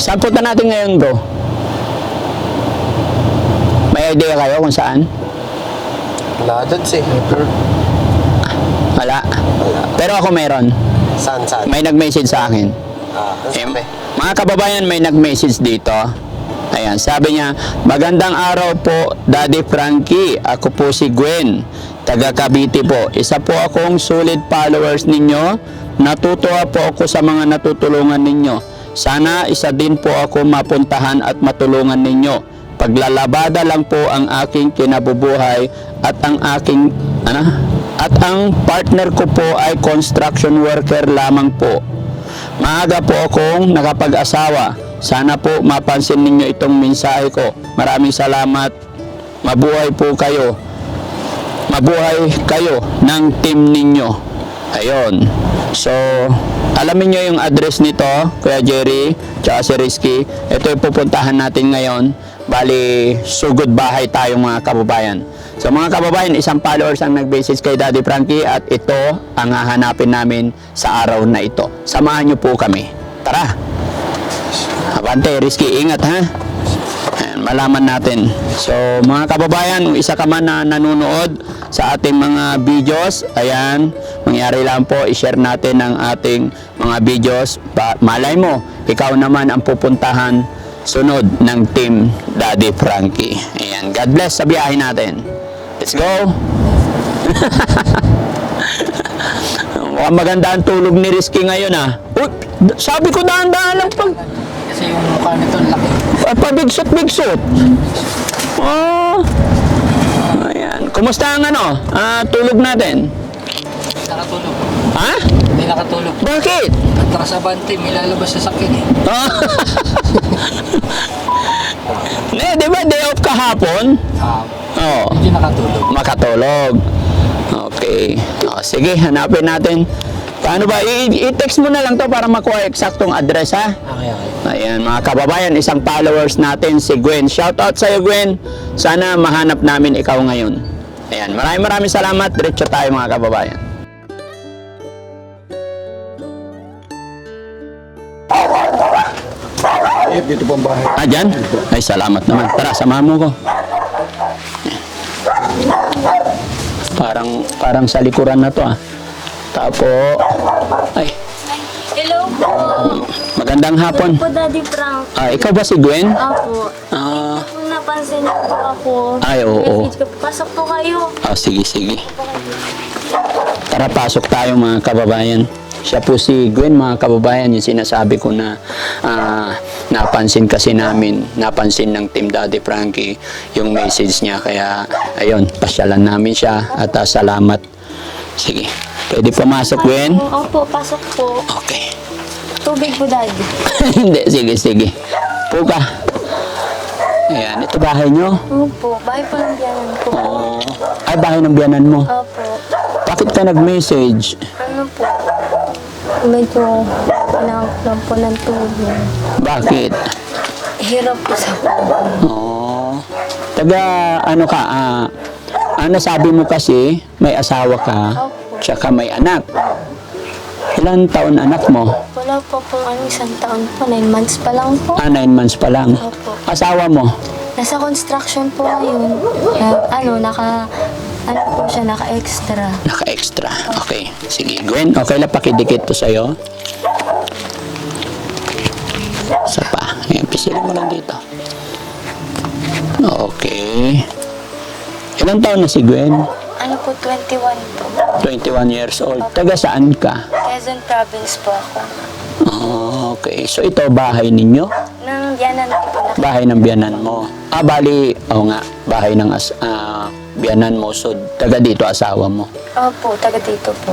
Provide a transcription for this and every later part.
Punta natin ngayon, bro? May idea kayo kung saan? Wala doon si. Wala. Pero ako meron. Saan, saan? May nag-message sa akin. Ah, Eh, mga kababayan, may nag-message dito. Ayan, sabi niya, Magandang araw po, Daddy Frankie. Ako po si Gwen, taga Cavite po. Isa po akong solid followers ninyo. Natutuwa po ako sa mga natutulungan ninyo. Sana isa din po ako mapuntahan at matulungan ninyo. Paglalabada lang po ang aking kinabubuhay at ang aking ano? At ang partner ko po ay construction worker lamang po. Maaga po akong nakapag-asawa. Sana po mapansin ninyo itong mensahe ko. Maraming salamat. Mabuhay po kayo. Mabuhay kayo ng team ninyo. Ayun. So, alamin nyo yung address nito, Kuya Jerry, tsaka si Rizky. Ito yung pupuntahan natin ngayon. Bali, sugod bahay tayo mga kababayan. So mga kababayan, isang followers ang nag-message kay Daddy Frankie at ito ang hahanapin namin sa araw na ito. Samahan nyo po kami. Tara! Abante, Rizky, ingat ha! Malaman natin. So, mga kababayan, kung isa ka man na nanonood sa ating mga videos, ayan, mangyari lang po, i-share natin ang ating mga videos. Pa, malay mo, ikaw naman ang pupuntahan sunod ng Team Daddy Frankie. Ayan, God bless sa biyahe natin. Let's go! Mukhang maganda ang tulog ni Rizky ngayon ah. Uy, sabi ko dahan-dahan lang pag Kasi yung mukha nito laki. Pa- Pabigsot-bigsot. Oh. Ayan. Kumusta ang ano? Ah, tulog natin. Nakatulog. Ha? Hindi nakatulog. Bakit? Atras abante, may lalabas sa sakyan eh. Ah. ne, di ba day off kahapon? Ah, Oo. hindi nakatulog. Makatulog. Okay. O, sige, hanapin natin. Paano ba? I-text mo na lang to para makuha eksaktong address ha. Okay, okay. Ayan, mga kababayan, isang followers natin, si Gwen. Shout out sa iyo, Gwen. Sana mahanap namin ikaw ngayon. Ayan, maraming maraming salamat. Diretso tayo, mga kababayan. Eh, dito pang bahay. Ah, dyan? Ay, salamat naman. Tara, samahan mo ko. Parang, parang sa likuran na to, ah. Tapo. Ay, Hello po. magandang hapon. Po, Daddy Frank. Ah, ikaw ba si Gwen? Apo. Ah, Kung napansin niyo po ako. Ay, oo. Message ko po. Pasok po kayo. ah, sige, sige. Tara, pasok tayo mga kababayan. Siya po si Gwen, mga kababayan, yung sinasabi ko na ah, napansin kasi namin, napansin ng Team Daddy Frankie yung message niya. Kaya, ayun, pasyalan namin siya at ah, salamat. Sige, pwede pumasok, Gwen? Opo, pasok po. Okay. Tubig po, Daddy. Hindi, sige, sige. Puka. Ayan, ito bahay nyo. Opo, bahay po ng biyanan ko. Oh, ay, bahay ng biyanan mo. Opo. Bakit ka nag-message? Ano po? Medyo ko lang po ng tubig. Bakit? Hirap po sa buhay. Oh. Taga ano ka, ah, ano sabi mo kasi, may asawa ka, Opo. Tsaka may anak. Ilan taon anak mo? Wala po pong ano, isang taon po. Nine months pa lang po. Ah, nine months pa lang. Opo. Asawa mo? Nasa construction po ngayon. Na, ano, naka, ano po siya, naka-extra. Naka-extra. Okay. Sige, Gwen, okay lang pakidikit to sa'yo. Isa pa. Ayan, pisilin mo lang dito. Okay. Ilang taon na si Gwen? Ano po, 21 po. 21 years old. Taga saan ka? Quezon Province po ako. Oh, okay. So ito bahay ninyo? Nang yanan po na. Bahay ng biyanan mo. Ah, bali, oo nga, bahay ng as, ah, biyanan mo. So, taga dito asawa mo. Opo, taga dito po.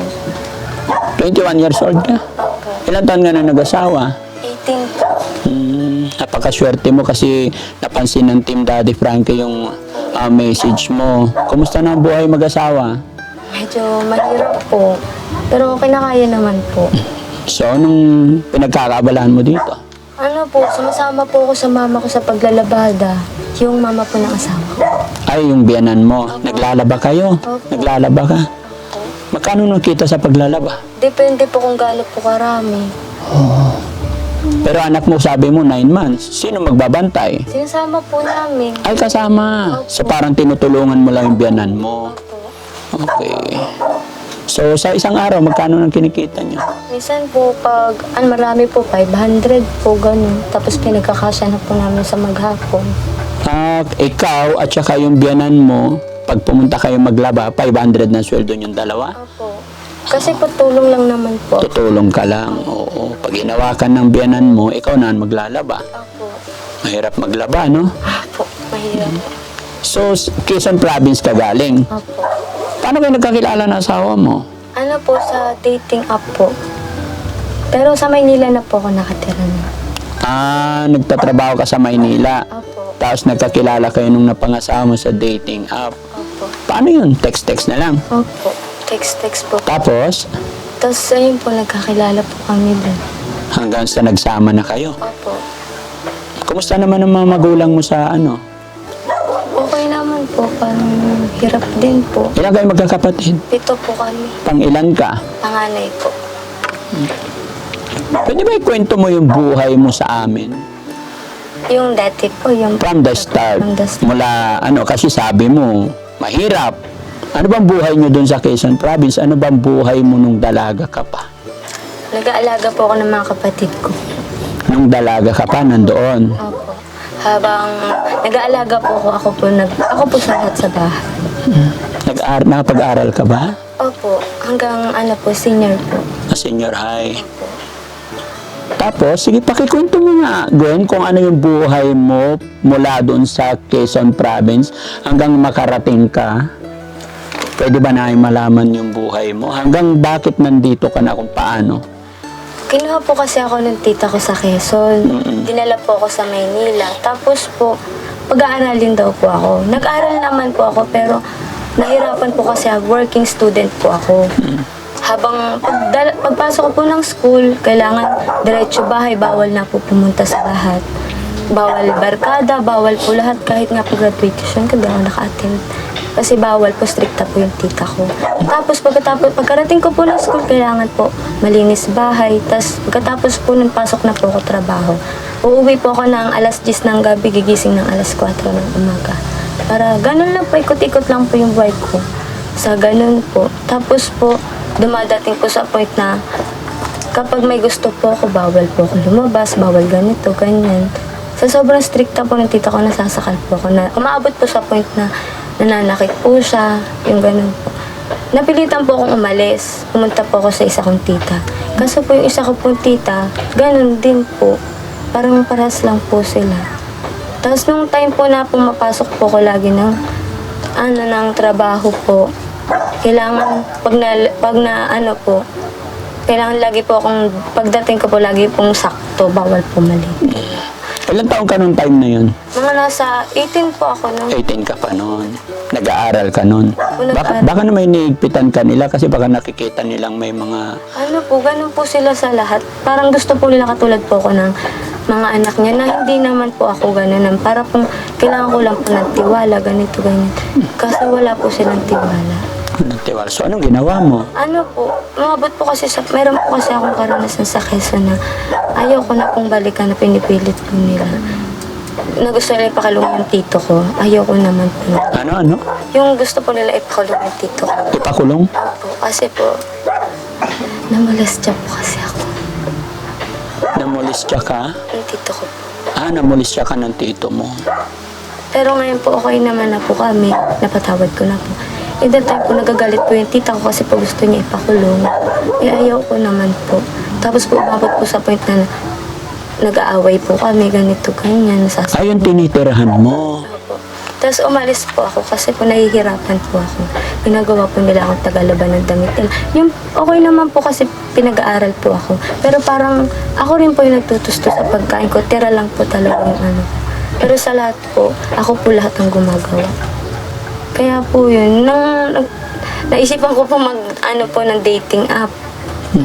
21 years old ka? Opo. Ilan taon ka na nag-asawa? 18 po. Hmm, napakaswerte mo kasi napansin ng Team Daddy Frankie yung ah, message mo. Kumusta na ang buhay mag-asawa? Medyo mahirap po. Pero kinakaya naman po. So, anong pinagkakaabalahan mo dito? Ano po, sumasama po ako sa mama ko sa paglalabada. Yung mama po ng asawa ko. Ay, yung biyanan mo. Naglalaba kayo? Opo. Naglalaba ka? Magkano nakita sa paglalaba? Depende po kung gaano po karami. Pero anak mo, sabi mo, 9 months. Sino magbabantay? Sinasama po namin. Ay, kasama. So, parang tinutulungan mo lang yung biyanan mo. Okay. So, sa isang araw, magkano nang kinikita nyo? Minsan po pag, ano marami po, 500 po, ganun. Tapos pinagkakasya na po namin sa maghapon. Ah, ikaw at saka yung biyanan mo, pag pumunta kayo maglaba, 500 na sweldo yung dalawa? Opo. Kasi po tulong lang naman po. Tutulong ka lang. Oo. Pag inawakan ng biyanan mo, ikaw na ang maglalaba. Opo. Mahirap maglaba, no? Opo. Mahirap. So, Quezon Province ka galing. Opo. Paano kayo nagkakilala ng asawa mo? Ano po sa dating app po. Pero sa Maynila na po ako nakatira na. Ah, nagtatrabaho ka sa Maynila. Opo. Tapos nagkakilala kayo nung napangasawa mo sa dating app. Opo. Paano yun? Text-text na lang. Opo. Text-text po. Tapos, Tapos ayun po, nagkakilala po kami doon. hanggang sa nagsama na kayo. Opo. Kumusta naman ang mga magulang mo sa ano? Okay naman po, parang hirap din po. Ilan kayo magkakapatid? Pito po kami. Pang ilan ka? Panganay po. Pwede ba ikwento mo yung buhay mo sa amin? Yung dati po, yung... From the start. From the start. Mula, ano, kasi sabi mo, mahirap. Ano bang buhay nyo dun sa Quezon Province? Ano bang buhay mo nung dalaga ka pa? Nag-aalaga po ako ng mga kapatid ko. Nung dalaga ka pa, nandoon. Opo. Habang nag-aalaga po ako, ako po, nag, ako po sa lahat sa bahay. Nag-ar- nakapag-aral ka ba? Opo. Hanggang ano po, senior po. Sa senior high. Tapos, sige, pakikwento mo nga, Gwen, kung ano yung buhay mo mula doon sa Quezon Province hanggang makarating ka. Pwede ba namin malaman yung buhay mo? Hanggang bakit nandito ka na kung paano? Kinuha po kasi ako ng tita ko sa Quezon. Dinala po ako sa Maynila. Tapos po, pag-aaralin daw po ako. Nag-aral naman po ako pero nahirapan po kasi working student po ako. Habang pagdala, pagpasok ko po ng school, kailangan diretso bahay, bawal na po pumunta sa lahat. Bawal barkada, bawal po lahat kahit nga po graduation, kasi ako naka-attend. Kasi bawal po, stricta po yung tita ko. Tapos pagkatapos, pagkarating ko po ng school, kailangan po malinis bahay. Tapos pagkatapos po nun, pasok na po ako trabaho. Uuwi po ako ng alas 10 ng gabi, gigising ng alas 4 ng umaga. Para ganun lang po, ikot-ikot lang po yung buhay ko. Sa ganun po. Tapos po, dumadating po sa point na kapag may gusto po ako, bawal po ako lumabas, bawal ganito, ganyan. Sa sobrang stricta po ng tita ko, nasasakal po ako na umaabot po sa point na nananakit po siya, yung ganun. Napilitan po akong umalis. Pumunta po ako sa isa kong tita. Kaso po yung isa ko pong tita, ganun din po. Parang parehas lang po sila. Tapos nung time po na pumapasok po ko lagi ng ano ng trabaho po. Kailangan pag na, pag na ano po, kailangan lagi po akong pagdating ko po lagi pong sakto, bawal po mali. Ilan taong ka nung time na yun? Mga nasa 18 po ako nung 18 ka pa noon. Nag-aaral ka noon. Baka, baka na may niigpitan ka nila kasi baka nakikita nilang may mga... Ano po, ganun po sila sa lahat. Parang gusto po nila katulad po ako ng mga anak niya na hindi naman po ako ganun. Para po, kailangan ko lang po ng tiwala, ganito, ganyan. Kasi wala po silang tiwala. Tiwala. So, anong ginawa mo? Ano po, umabot po kasi sa, meron po kasi akong karanasan sa Quezon na ayaw ko na pong balikan na pinipilit po nila. Na gusto nila ipakulong yung tito ko. Ayaw ko naman po. Ano, ano? Yung gusto po nila ipakulong yung tito ko. Ipakulong? Opo, kasi po, namolestya po kasi ako. Namolestya ka? Yung tito ko po. Ah, namolestya ka ng tito mo. Pero ngayon po, okay naman na po kami. Napatawad ko na po. In that time po, nagagalit po yung tita ko kasi po gusto niya ipakulong. Eh, ayaw ko naman po. Tapos po, umabot po sa point na nag-aaway po kami, ganito, ganyan, nasasakit Ayun, tinitirahan mo. po. Tapos umalis po ako kasi po nahihirapan po ako. Pinagawa po nila akong tagalaban ng damit nila. Yung okay naman po kasi pinag-aaral po ako. Pero parang ako rin po yung nagtutusto sa pagkain ko. Tira lang po talaga yung ano. Pero sa lahat po, ako po lahat ang gumagawa. Kaya po yun, nang, naisipan ko po mag, ano po, ng dating app.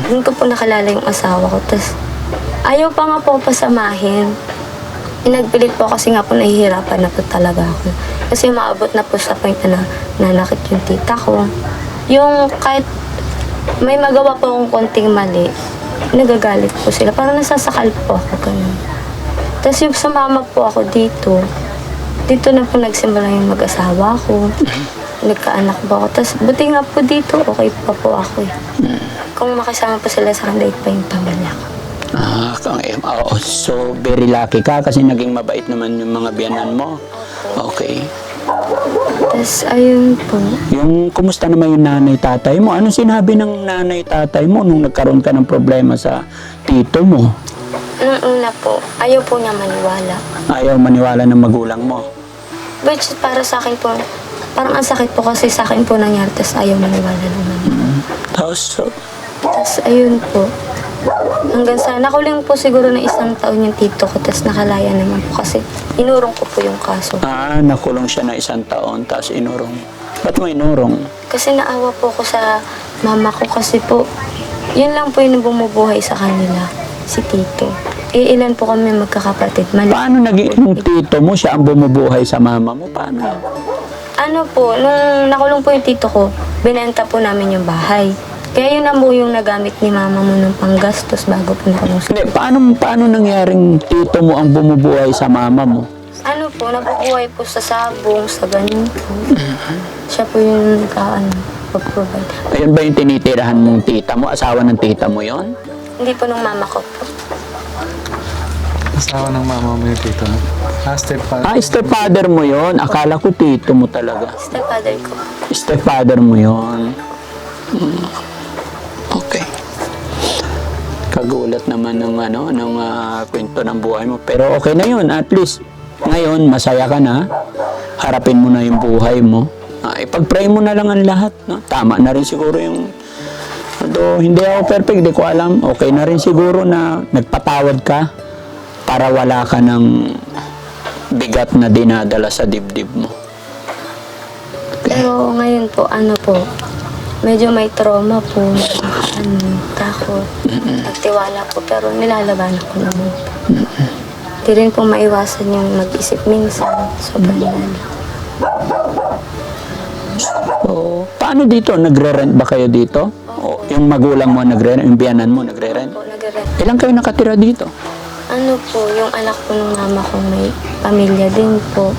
Doon ko po nakalala yung asawa ko. Tapos, ayaw pa nga po pasamahin. Pinagpilit po kasi nga po nahihirapan na po talaga ako. Kasi maabot na po sa point na nanakit yung tita ko. Yung kahit may magawa po akong konting mali, nagagalit po sila. Parang nasasakal po ako ganun. Tapos yung sa mama po ako dito, dito na po nagsimula yung mag-asawa ko. Nagkaanak po ako. Tapos buti nga po dito, okay pa po ako eh. Kung makasama po sila sa daig pa yung pamilya ko. Ah, kang oo. So, very lucky ka kasi naging mabait naman yung mga biyanan mo. Okay. Tapos ayun po, Yung kumusta naman yung nanay tatay mo? Anong sinabi ng nanay tatay mo nung nagkaroon ka ng problema sa tito mo? Nung una po, ayaw po niya maniwala. Ayaw maniwala ng magulang mo. Which para sa akin po, parang ang sakit po kasi sa akin po nangyari, tapos ayaw maniwala naman. Tapos, so, Tapos ayun po, hanggang sa, nakuling po siguro na isang taon yung tito ko, tapos nakalaya naman po kasi inurong ko po yung kaso. ah, nakulong siya na isang taon, tapos inurong. Ba't mo inurong? Kasi naawa po ko sa mama ko kasi po, yun lang po yung bumubuhay sa kanila, si tito. Eh, ilan po kami magkakapatid. Mali. Paano naging tito mo, siya ang bumubuhay sa mama mo? Paano? Ano po, nung nakulong po yung tito ko, binenta po namin yung bahay. Kaya yun na po yung nagamit ni mama mo ng panggastos bago po nakulong. Hindi, paano, paano nangyaring tito mo ang bumubuhay sa mama mo? Ano po, nabubuhay po sa sabong, sa ganun po. Siya po yung nag-ano, pag-provide. Ayun ba yung tinitirahan mong tita mo? Asawa ng tita mo yon? Hindi po nung mama ko po. Asawa ng mama mo yung tito mo. Ah, stepfather. Ah, stepfather mo yon. Akala ko tito mo talaga. Stepfather ko. Stepfather mo yon. Hmm. Okay. Kagulat naman ng ano, ng ah, kwento ng buhay mo. Pero okay na yun. At least, ngayon, masaya ka na. Harapin mo na yung buhay mo. Ah, ipag-pray mo na lang ang lahat. No? Tama na rin siguro yung... Although hindi ako perfect, di ko alam. Okay na rin siguro na nagpatawad ka para wala ka ng bigat na dinadala sa dibdib mo. Pero ngayon po, ano po, medyo may trauma po, ano, takot, nagtiwala po, pero nilalabanan ko naman po. Di rin po maiwasan yung mag-isip minsan, sobrang lalim. So, paano dito? Nagre-rent ba kayo dito? O yung magulang mo nagre-rent, yung biyanan mo nagre-rent? Po, Ilan kayo nakatira dito? Ano po, yung anak po ng mama ko may pamilya din po.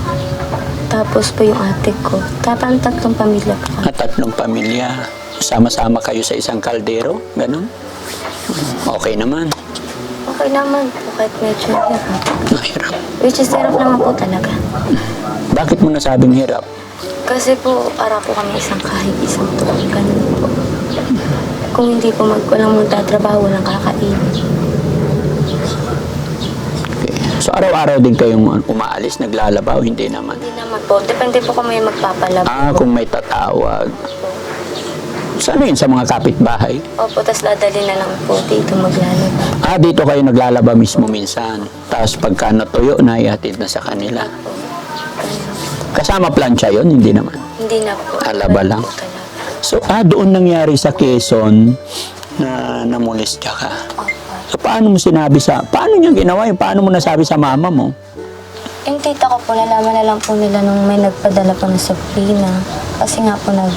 Tapos po yung ate ko. Tapang tatlong pamilya po kami. At tatlong pamilya. Sama-sama kayo sa isang kaldero? Ganon? Okay naman. Okay naman po, kahit medyo hirap. Mahirap. Which is hirap naman po talaga. Bakit mo nasabing hirap? Kasi po, para po kami isang kahig, isang tuwing, ganun po. Kung hindi po mag, walang magtatrabaho, walang kakainin. Okay. So, araw-araw din kayong umaalis, naglalaba o hindi naman? Hindi naman po, depende po kung may magpapalab Ah, kung may tatawag. Saan yun? Sa mga kapitbahay? Opo, tapos dadali na lang po dito maglalaba. Ah, dito kayo naglalaba mismo minsan. Tapos pagka natuyo na, ihatid na sa kanila. Kasama plancha yon hindi naman. Hindi na po. Alaba lang. So, ah, doon nangyari sa Quezon na namulistya ka. So, paano mo sinabi sa, paano niya ginawa yun? Paano mo nasabi sa mama mo? Yung tita ko po, nalaman na lang po nila nung may nagpadala po ng saplina. Kasi nga po, nag,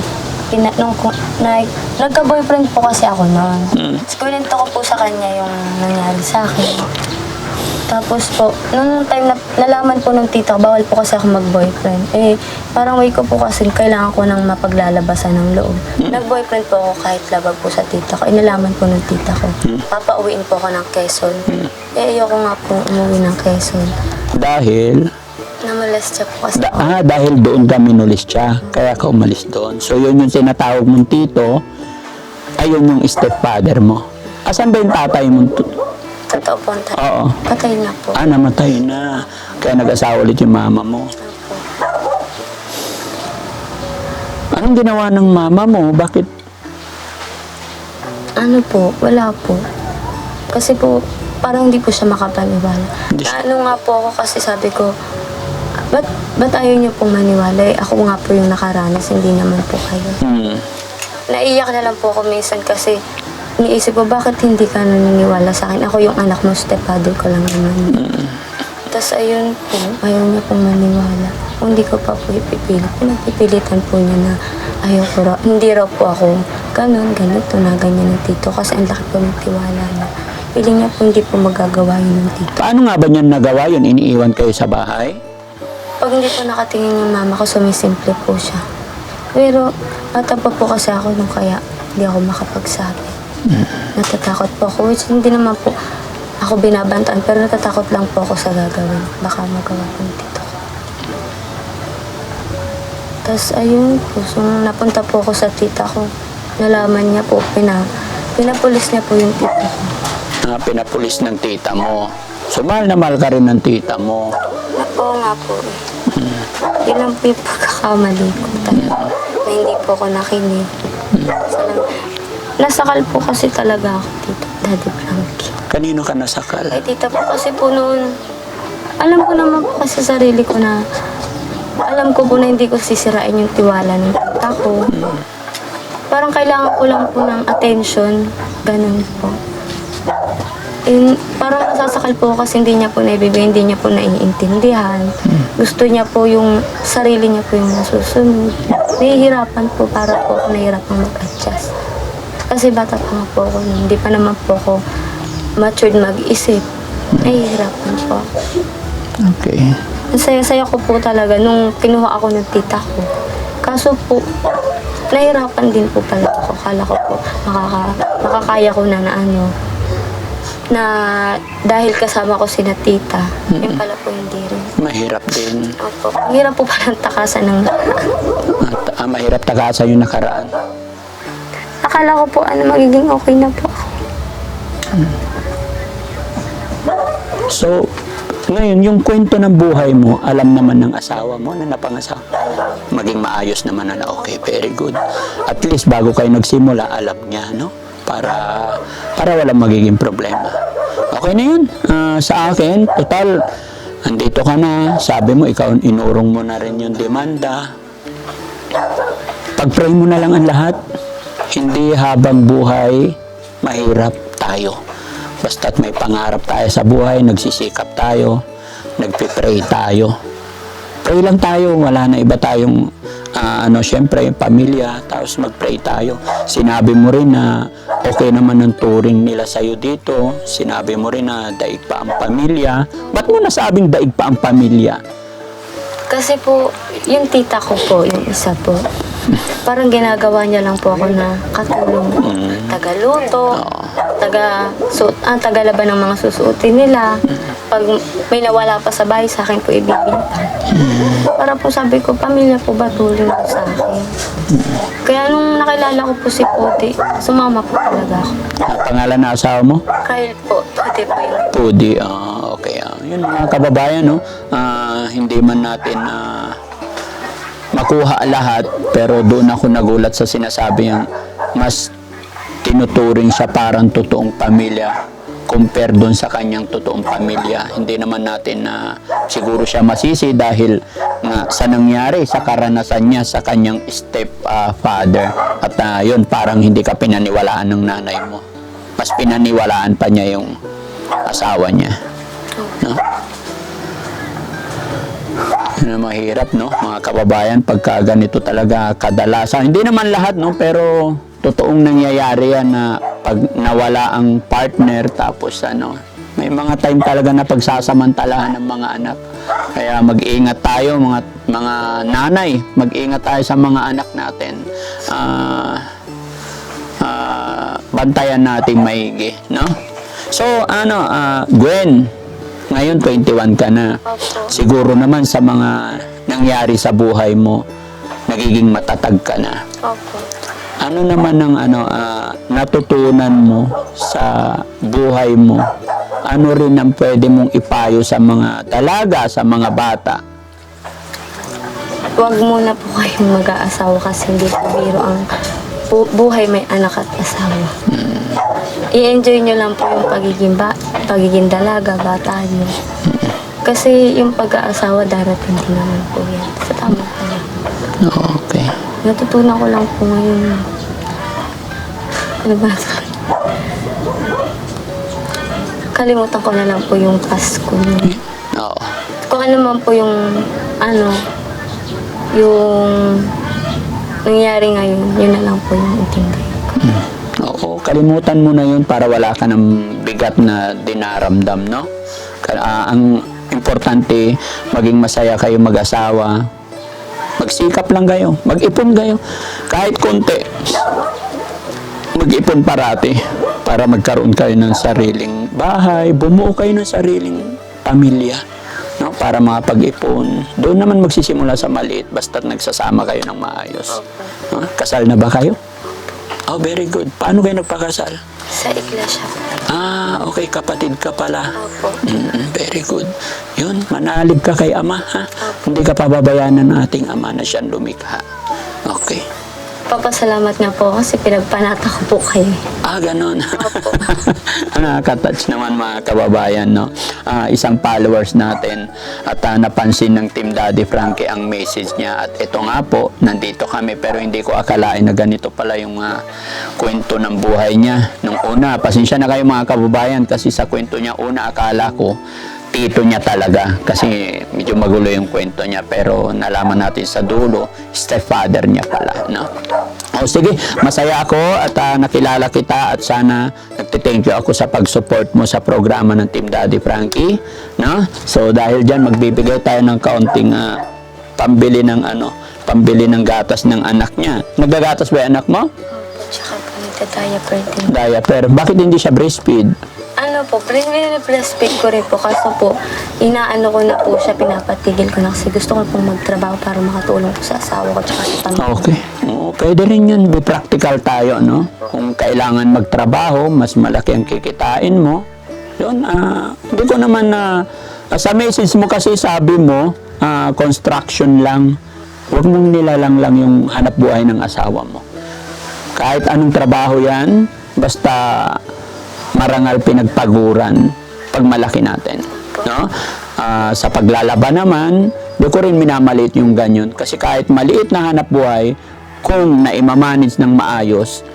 pina, nung, nag, nagka-boyfriend po kasi ako noon. Mm. Kunento ko po sa kanya yung nangyari sa akin. Tapos po, nung time na nalaman po ng tita ko, bawal po kasi ako mag-boyfriend. Eh, parang way ko po kasi kailangan ko ng mapaglalabasan ng loob. Nag-boyfriend po ako kahit labag po sa tita ko. Inalaman po ng tita ko. Papauwiin po ako ng Quezon. Eh, ayoko nga po umuwi ng Quezon. Dahil, Namalas siya po kasi da, ah, dahil doon ka minulistya. Kaya ka umalis doon. So, yun yung tinatawag mong tito, ayun yung stepfather mo. Asan ba yung tatay mo? Totoo po tayo. Oo. Patay na po. Ah, namatay na. Kaya nag-asawa ulit yung mama mo. Anong ginawa ng mama mo? Bakit? Ano po, wala po. Kasi po, parang hindi po siya makapaniwala. Hindi siya- Ano nga po ako kasi sabi ko, ba't, ba't ayaw niyo pong maniwala? Eh, ako nga po yung nakaranas, hindi naman po kayo. Hmm. Naiiyak na lang po ako minsan kasi iniisip ko, bakit hindi ka naniniwala sa akin? Ako yung anak mo, stepfather ko lang naman. Tapos ayun po, ayaw niya pong maniwala. Kung hindi ko pa po ipipilit, pinagpipilitan po niya na ayaw ko raw, hindi raw po ako ganun, ganito na, ganyan ng tito. Kasi ang laki po ng tiwala niya. Piling niya po hindi po magagawa yun ng tita. Paano nga ba niyan nagawa yun? Iniiwan kayo sa bahay? Pag hindi po nakatingin yung mama ko, sumisimple po siya. Pero bata pa po kasi ako nung kaya hindi ako makapagsabi. Natatakot po ako, which hindi naman po ako binabantaan, pero natatakot lang po ako sa gagawin. Baka magawa po ng tito ko. Tapos ayun po, so, napunta po ako sa tita ko, nalaman niya po, pina, pinapulis niya po yung tita ko. Na pinapulis ng tita mo. So, mahal na mahal ka rin ng tita mo. Oo nga po eh. Yun lang po yung pagkakamali ko talaga. Na hindi po ako nakinig. Salam, nasakal po kasi talaga ako dito, Daddy Frankie. Kanino ka nasakal? Kay tita po kasi po noon, alam ko naman po kasi sa sarili ko na, alam ko po na hindi ko sisirain yung tiwala ng tita ko. Parang kailangan ko lang po ng attention, ganun po. In, parang nasasakal po kasi hindi niya po naibibigay, hindi niya po naiintindihan. Gusto niya po yung sarili niya po yung nasusunod. Nahihirapan po para po ako nahihirapan mag-adjust. Kasi bata pa po ako. Hindi pa naman po ako matured mag-isip. Nahihirapan po. Okay. Ang saya-saya ko po talaga nung kinuha ako ng tita ko. Kaso po, nahirapan din po pala ako. Kala ko po, makaka, makakaya ko na na ano, na dahil kasama ko si na tita, yun pala po hindi rin. Mahirap din. Opo, ang hirap po palang takasan ng At, ah, mahirap tagasa yung nakaraan. Akala ko po ano magiging okay na po ako. So, ngayon, yung kwento ng buhay mo, alam naman ng asawa mo na napangasawa. Maging maayos naman na, okay, very good. At least bago kayo nagsimula, alam niya, no? Para, para walang magiging problema. Okay na yun. Ah, sa akin, total, andito ka na. Sabi mo, ikaw inurong mo na rin yung demanda. Pag-pray mo na lang ang lahat. Hindi habang buhay, mahirap tayo. Basta't may pangarap tayo sa buhay, nagsisikap tayo, nagpipray tayo. Pray lang tayo, wala na iba tayong ah, ano, syempre, pamilya, tapos mag-pray tayo. Sinabi mo rin na okay naman ang turing nila sa'yo dito. Sinabi mo rin na daig pa ang pamilya. Ba't mo nasabing daig pa ang pamilya? Kasi po, yung tita ko po, yung isa po, parang ginagawa niya lang po ako na katulong. Tagaluto, taga, su, ah, tagalaban ng mga susuotin nila. Pag may nawala pa sa bahay, sa akin po ibibinta. Para po sabi ko, pamilya po ba tulong sa akin? Kaya nung nakilala ko po si Puti, sumama po talaga ako. Ang pangalan na asawa mo? Kahit po, Puti po yun. Pudi, ah, okay. ah. yun mga kababayan, no? Ah, hindi man natin ah, makuha lahat, pero doon ako nagulat sa sinasabi yung mas tinuturing siya parang totoong pamilya compare doon sa kanyang totoong pamilya. Hindi naman natin na siguro siya masisi dahil nga sa nangyari, sa karanasan niya sa kanyang step ah, father. At ah, yun, parang hindi ka pinaniwalaan ng nanay mo. Mas pinaniwalaan pa niya yung asawa niya. No? Yun ang mahirap, no? Mga kababayan, pagka ganito talaga kadalasan. Hindi naman lahat, no? Pero totoong nangyayari yan na pag nawala ang partner, tapos ano, may mga time talaga na pagsasamantalahan ng mga anak. Kaya mag-ingat tayo, mga, mga nanay, mag-ingat tayo sa mga anak natin. Ah... ah, bantayan natin maigi, no? So, ano, ah, Gwen, ngayon 21 ka na. Opo. Siguro naman sa mga nangyari sa buhay mo, nagiging matatag ka na. Opo. Ano naman ang ano ah, natutunan mo sa buhay mo? Ano rin ang pwede mong ipayo sa mga dalaga, sa mga bata? Huwag muna po kayong mag-aasawa kasi hindi po biro ang bu- buhay may anak at asawa. I-enjoy nyo lang po yung pagiging, ba- pagiging dalaga, bata nyo. Kasi yung pag-aasawa darating din naman po yan. Sa tama po yan. Okay. Natutunan ko lang po ngayon. Ano ba? Kalimutan ko na lang po yung Pasko nyo. Oo. Kung ano man po yung, ano, yung nangyari ngayon, yun na lang po yung intindihan ko. Oo, kalimutan mo na yun para wala ka ng bigat na dinaramdam, no? Ah, ang importante, maging masaya kayo mag-asawa. Magsikap lang kayo. Mag-ipon kayo. Kahit konti. Mag-ipon parati para magkaroon kayo ng sariling bahay, bumuo kayo ng sariling pamilya. No, para makapag-ipon. Doon naman magsisimula sa maliit basta nagsasama kayo ng maayos. No? Kasal na ba kayo? Oh, very good. Paano kayo nagpakasal? Sa iglesia. Ah, okay, kapatid ka pala. Opo. Mm, very good. Yun, manalib ka kay Ama, ha? Hindi ka pababayanan ng ating Ama na siyang lumikha. Okay. Papasalamat nga po kasi pinagpanata ko po kayo. Ah, ganon. Opo. Nakaka-touch naman mga kababayan, no? Ah, isang followers natin at ah, napansin ng Team Daddy Frankie ang message niya at ito nga po, nandito kami pero hindi ko akalain na ganito pala yung ah, kwento ng buhay niya. Nung una, pasensya na kayo mga kababayan kasi sa kwento niya, una akala ko tito niya talaga. Kasi medyo magulo yung kwento niya pero nalaman natin sa dulo stepfather niya pala no? O sige masaya ako at ah, nakilala kita at sana nagte-thank you ako sa pag-support mo sa programa ng Team Daddy Frankie no? So dahil diyan magbibigay tayo ng kaunting ah, pambili ng ano pambili ng gatas ng anak niya. Nagagatas ba yung anak mo. Tsaka po nagtataya din. diaper bakit hindi siya breastfeed Ano po, breastfeed ko rin po. Kaso po, inaano ko na po siya, pinapatigil ko na kasi gusto ko pong magtrabaho para makatulong po sa asawa ko tsaka sa pamilya. Okay. Oo, pwede rin yun. Be practical tayo, no? Kung kailangan magtrabaho, mas malaki ang kikitain mo. Yun, ah, hindi ko naman na... sa message mo kasi sabi mo, ah, construction lang. Huwag mong nilalang lang yung hanap buhay ng asawa mo. Kahit anong trabaho yan, basta marangal pinagpaguran pag malaki natin. No? Ah, sa paglalaban naman, di ko rin minamaliit yung ganyan. Kasi kahit maliit na hanap buhay, kung naimamanage ng maayos,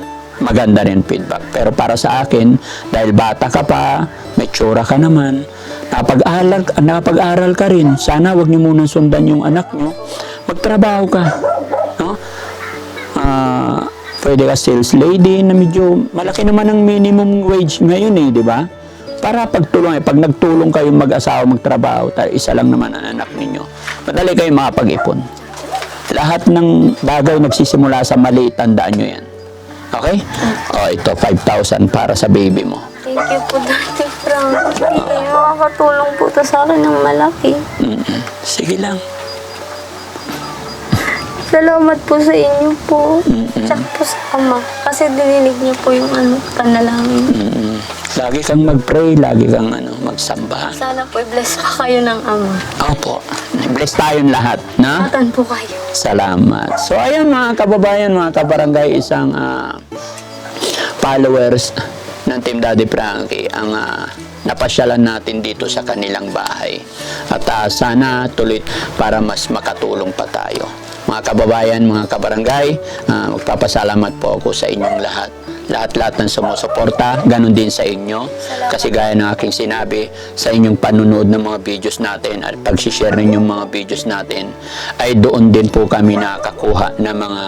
maganda rin feedback. Pero para sa akin, dahil bata ka pa, may ka naman, napag-aral, napag-aral ka rin, sana wag niyo munang sundan yung anak niyo, magtrabaho ka. No? Ah, pwede ka sales lady na medyo malaki naman ang minimum wage ngayon eh, di ba? Para pagtulong, eh, pag nagtulong kayong mag-asawa magtrabaho, ta- isa lang naman ang anak ninyo, madali kayo makapag-ipon. Lahat ng bagay nagsisimula sa mali, tandaan nyo yan. Okay? O, ito, 5,000 para sa baby mo. Thank you po, Dati Frankie. Makakatulong po to sa akin ng malaki. Mm-mm. Sige lang. Salamat po sa inyo po. Tsaka po sa ama. Kasi dininig niyo po yung ano, panalangin. Mm-mm. Lagi kang mag-pray, lagi kang ano, magsamba. Sana po i-bless pa kayo ng ama. Opo. Bless tayong lahat, na? Matan po kayo. Salamat. So, ayan mga kababayan, mga kabarangay, isang ah, followers ng Team Daddy Frankie ang ah, napasyalan natin dito sa kanilang bahay. At ah, sana tuloy para mas makatulong pa tayo. Mga kababayan, mga kabarangay, ah, magpapasalamat po ako sa inyong lahat. Lahat-lahat ng sumusuporta, ganun din sa inyo. Kasi gaya ng aking sinabi, sa inyong panunood ng mga videos natin at pag-share ninyong mga videos natin, ay doon din po kami nakakakuha ng mga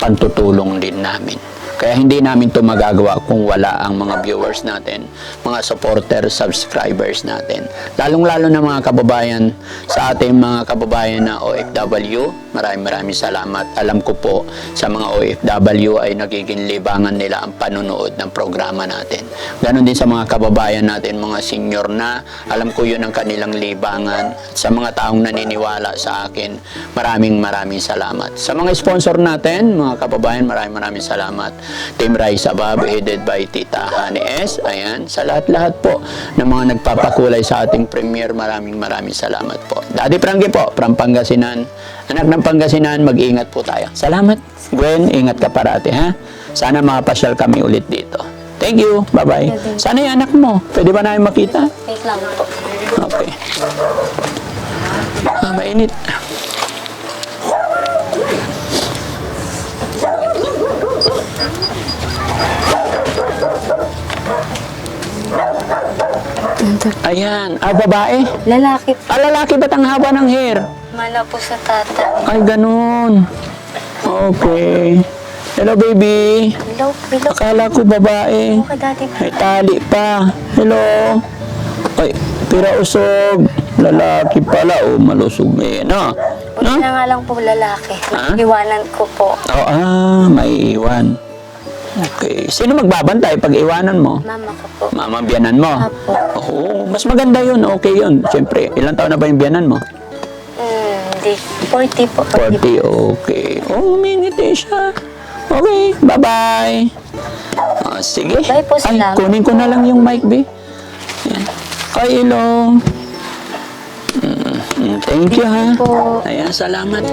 pantutulong din namin. Kaya hindi namin to magagawa kung wala ang mga viewers natin, mga supporter, subscribers natin. Lalong-lalo na mga kababayan sa ating mga kababayan na OFW, maraming maraming salamat. Alam ko po sa mga OFW ay nagiging libangan nila ang panunood ng programa natin. Ganon din sa mga kababayan natin, mga senior na, alam ko yun ang kanilang libangan. Sa mga taong naniniwala sa akin, maraming maraming salamat. Sa mga sponsor natin, mga kababayan, maraming maraming salamat. Team Rise Above, headed by Tita Honey S. Ayan, sa lahat-lahat po ng mga nagpapakulay sa ating premiere, maraming maraming salamat po. Daddy Frankie po, from Pangasinan. Anak ng Pangasinan, mag-ingat po tayo. Salamat. Gwen, ingat ka parati, ha? Sana makapasyal kami ulit dito. Thank you. Bye-bye. Sana yung anak mo. Pwede ba namin makita? Wait lang po. Okay. Ah, mainit. Ayan. Ah, babae. Lalaki. Ah, lalaki ba't ang haba ng hair? Mala po sa tata. Ay, ganun. Okay. Hello, baby. Hello, hello. Akala ko babae. Okay, Daddy May tali pa. Hello. Ay, pira usog. Lalaki pala. O, malusog na yan, no? Buti No? na nga lang po lalaki. Ha? Iwanan ko po. Oh, ah, may iwan. Okay. Sino magbabantay pag iwanan mo? Mama ko po. Mama, biyanan mo? Apo. Oo, mas maganda yun. Okay yun. Siyempre, ilang taon na ba yung biyanan mo? Hmm, hindi. 40 po. 40 po. 40, okay. Oh, minute siya. Okay, bye-bye. Ah, sige. Bye po, Ay, salamat kunin ko na lang yung mic, be. Yan. Kay Ilong. Mm, Thank you, ha. po. Ayan, salamat.